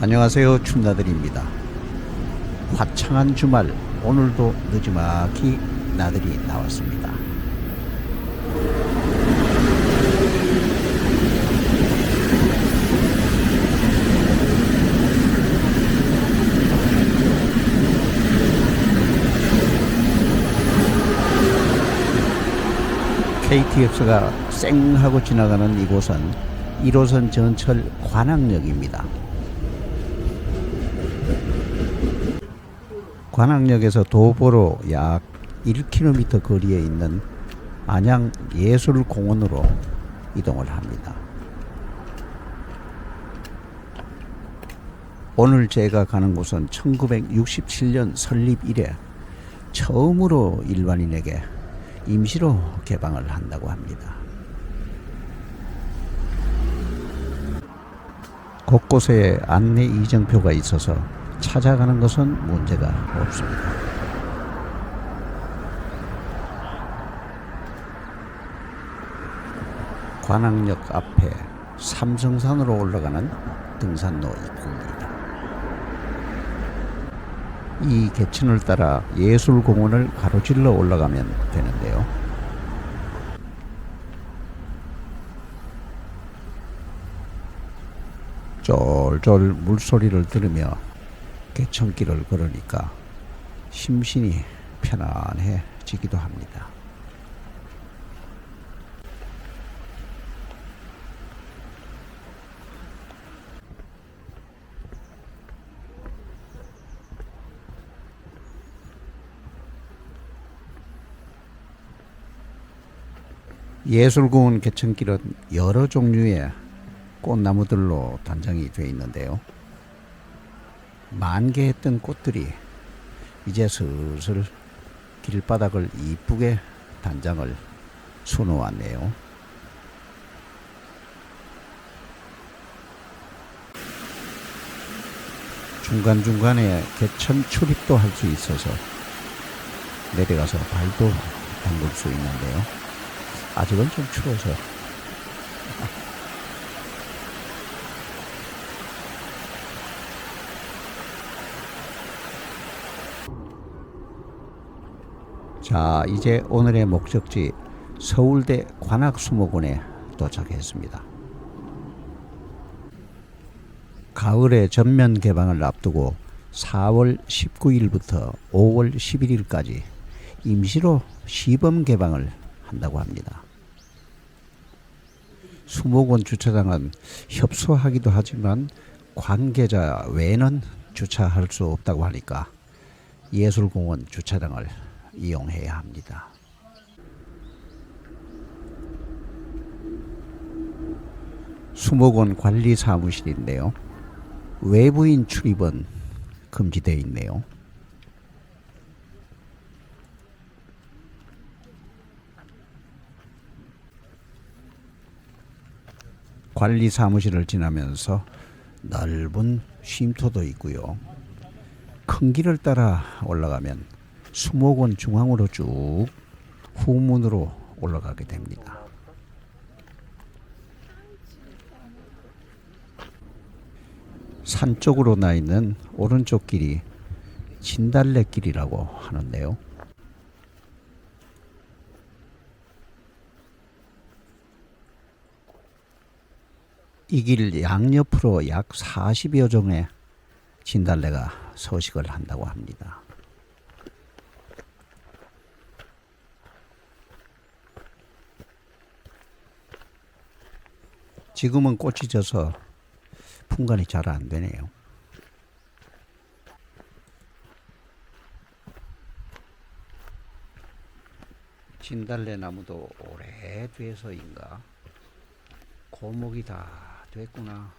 안녕하세요 춘나들입니다 화창한 주말 오늘도 늦지막히 나들이 나왔습니다 KTX가 쌩 하고 지나가는 이곳은 1호선 전철 관악역입니다. 관악역에서 도보로 약 1km 거리에 있는 안양 예술공원으로 이동을 합니다. 오늘 제가 가는 곳은 1967년 설립 이래 처음으로 일반인에게 임시로 개방을 한다고 합니다. 곳곳에 안내 이정표가 있어서 찾아가는 것은 문제가 없습니다. 관악역 앞에 삼성산으로 올라가는 등산로 입구입니다. 이 개천을 따라 예술공원을 가로질러 올라가면 되는데요. 쫄쫄 물소리를 들으며 개천길을 걸으니까 심신이 편안해지기도 합니다. 예술공원 개천길은 여러 종류의 꽃나무들로 단장이 되어 있는데요. 만개했던 꽃들이 이제 슬슬 길바닥을 이쁘게 단장을 수놓았네요. 중간중간에 개천 출입도 할 수 있어서 내려가서 발도 담글 수 있는데요. 아직은 좀 추워서 자, 이제 오늘의 목적지 서울대 관악수목원에 도착했습니다. 가을의 전면 개방을 앞두고 4월 19일부터 5월 11일까지 임시로 시범 개방을 한다고 합니다. 수목원 주차장은 협소하기도 하지만 관계자 외에는 주차할 수 없다고 하니까 예술공원 주차장을 이용해야 합니다. 수목원 관리 사무실인데요. 외부인 출입은 금지되어 있네요. 관리 사무실을 지나면서 넓은 쉼터도 있고요. 큰 길을 따라 올라가면 수목원 중앙으로 쭉 후문으로 올라가게 됩니다. 산 쪽으로 나 있는 오른쪽 길이 진달래 길이라고 하는데요. 이 길 양옆으로 약 40여 종의 진달래가 서식을 한다고 합니다. 지금은 꽃이 져서 풍간이 잘 안 되네요. 진달래 나무도 오래 돼서인가 고목이 다 됐구나.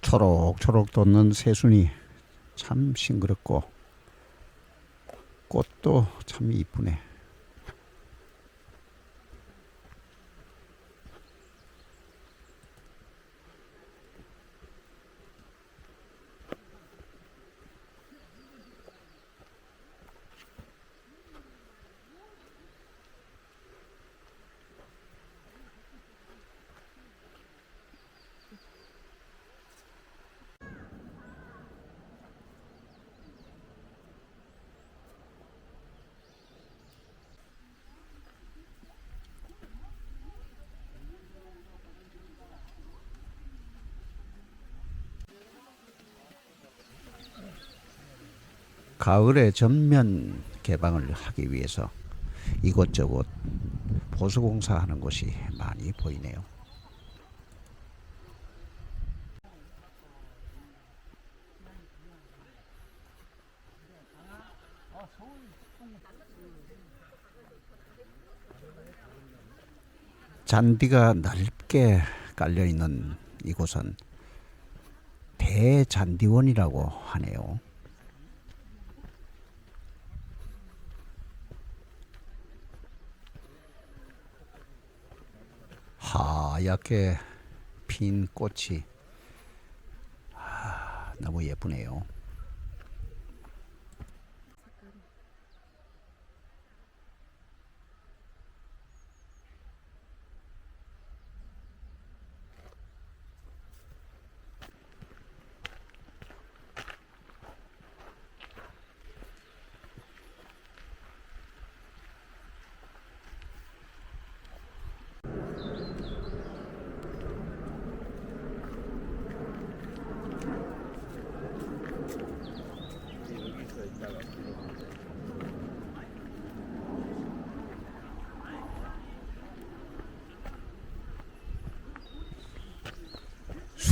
초록초록 돋는 새순이 참 싱그럽고 꽃도 참 이쁘네. 가을에 전면 개방을 하기 위해서 이곳저곳 보수공사하는 곳이 많이 보이네요. 잔디가 넓게 깔려 있는 이곳은 대잔디원이라고 하네요. 하얗게 핀 꽃이 아, 너무 예쁘네요.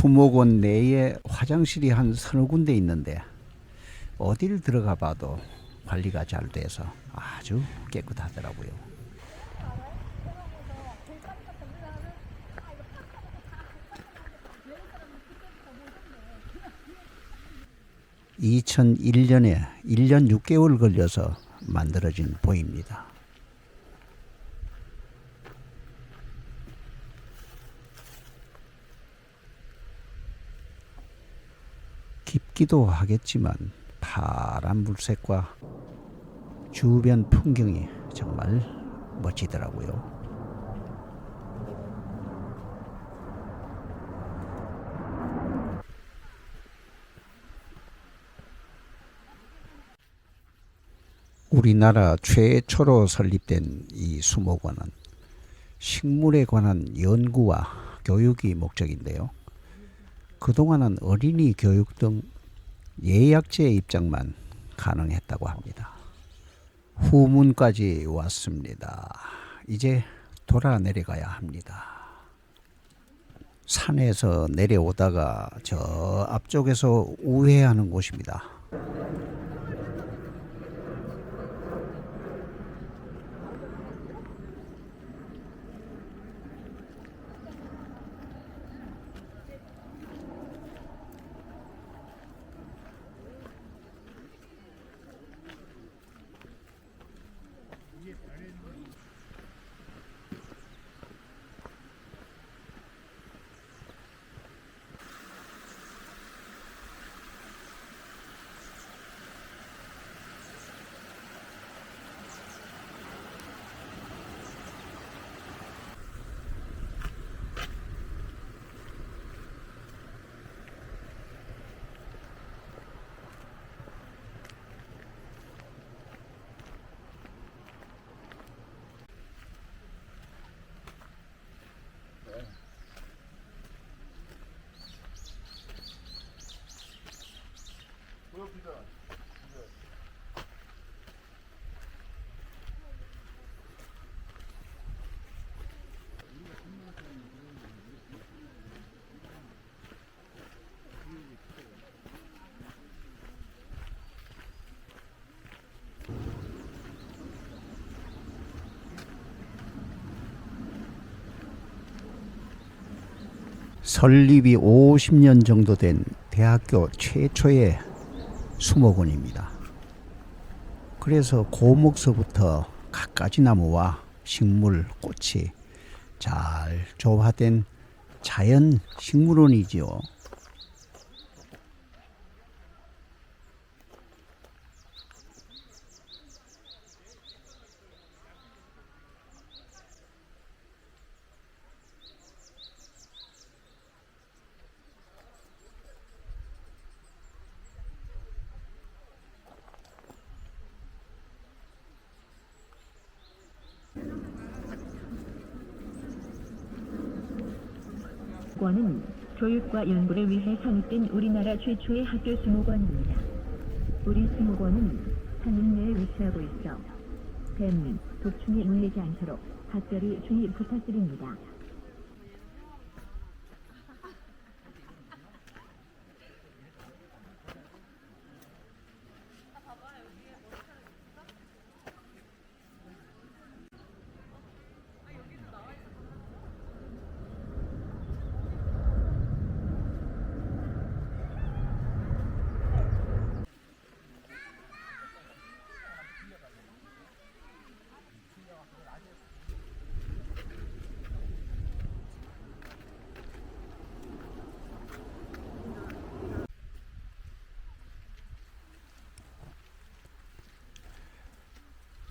수목원 내에 화장실이 한 서너 군데 있는데 어딜 들어가 봐도 관리가 잘 돼서 아주 깨끗하더라고요. (2001년에) (1년 6개월) 걸려서 만들어진 보입니다. 깊기도 하겠지만 파란 물색과 주변 풍경이 정말 멋지더라고요. 우리나라 최초로 설립된 이 수목원은 식물에 관한 연구와 교육이 목적인데요. 그동안은 어린이 교육 등 예약제 입장만 가능했다고 합니다. 후문까지 왔습니다. 이제 돌아 내려가야 합니다. 산에서 내려오다가 저 앞쪽에서 우회하는 곳입니다. 설립이 50년 정도 된 대학교 최초의 수목원입니다. 그래서 고목서부터 갖가지 나무와 식물, 꽃이 잘 조화된 자연 식물원이지요. 관은 교육과 연구를 위해 성립된 우리나라 최초의 학교 수목원입니다. 우리 수목원은 산림 내에 위치하고 있어 뱀, 독충에 물리지 않도록 각별히 주의 부탁드립니다.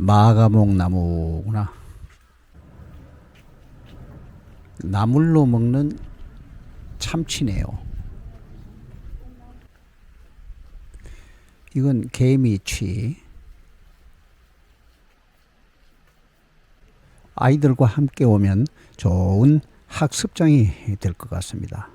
마가목 나무구나. 나물로 먹는 참치네요. 이건 개미취. 아이들과 함께 오면 좋은 학습장이 될 것 같습니다.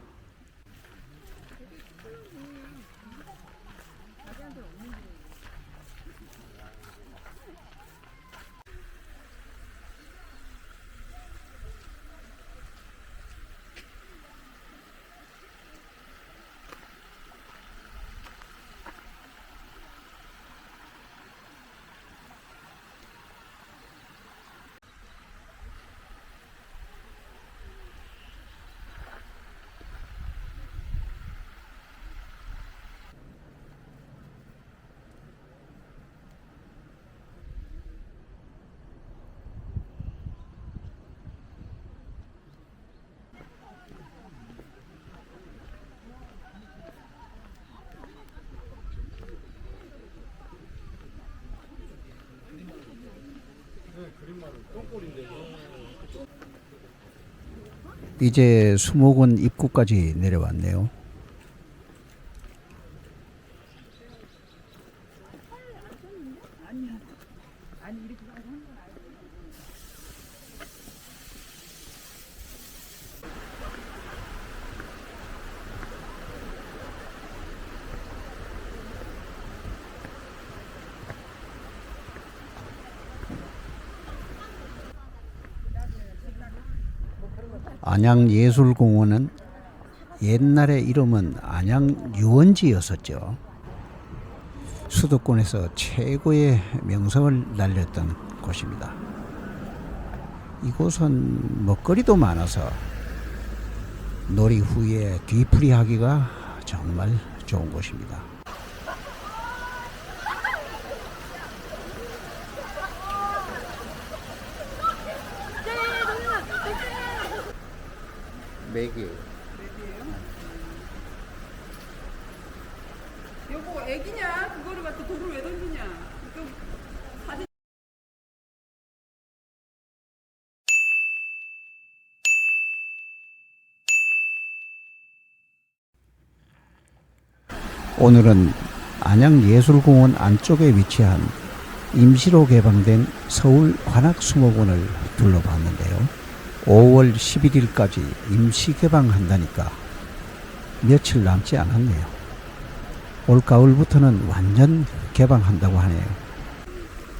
이제 수목원 입구까지 내려왔네요. 안양예술공원은 옛날의 이름은 안양유원지였었죠. 수도권에서 최고의 명성을 날렸던 곳입니다. 이곳은 먹거리도 많아서 놀이 후에 뒤풀이 하기가 정말 좋은 곳입니다. 매기 여보 애기냐? 그거를 갖다 돌을 왜 던지냐? 사진 오늘은 안양예술공원 안쪽에 위치한 임시로 개방된 서울 관악수목원을 둘러봤는데요. 5월 11일까지 임시 개방한다니까 며칠 남지 않았네요. 올 가을부터는 완전 개방한다고 하네요.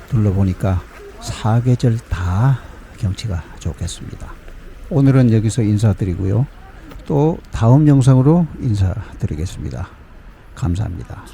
둘러보니까 사계절 다 경치가 좋겠습니다. 오늘은 여기서 인사드리고요. 또 다음 영상으로 인사드리겠습니다. 감사합니다.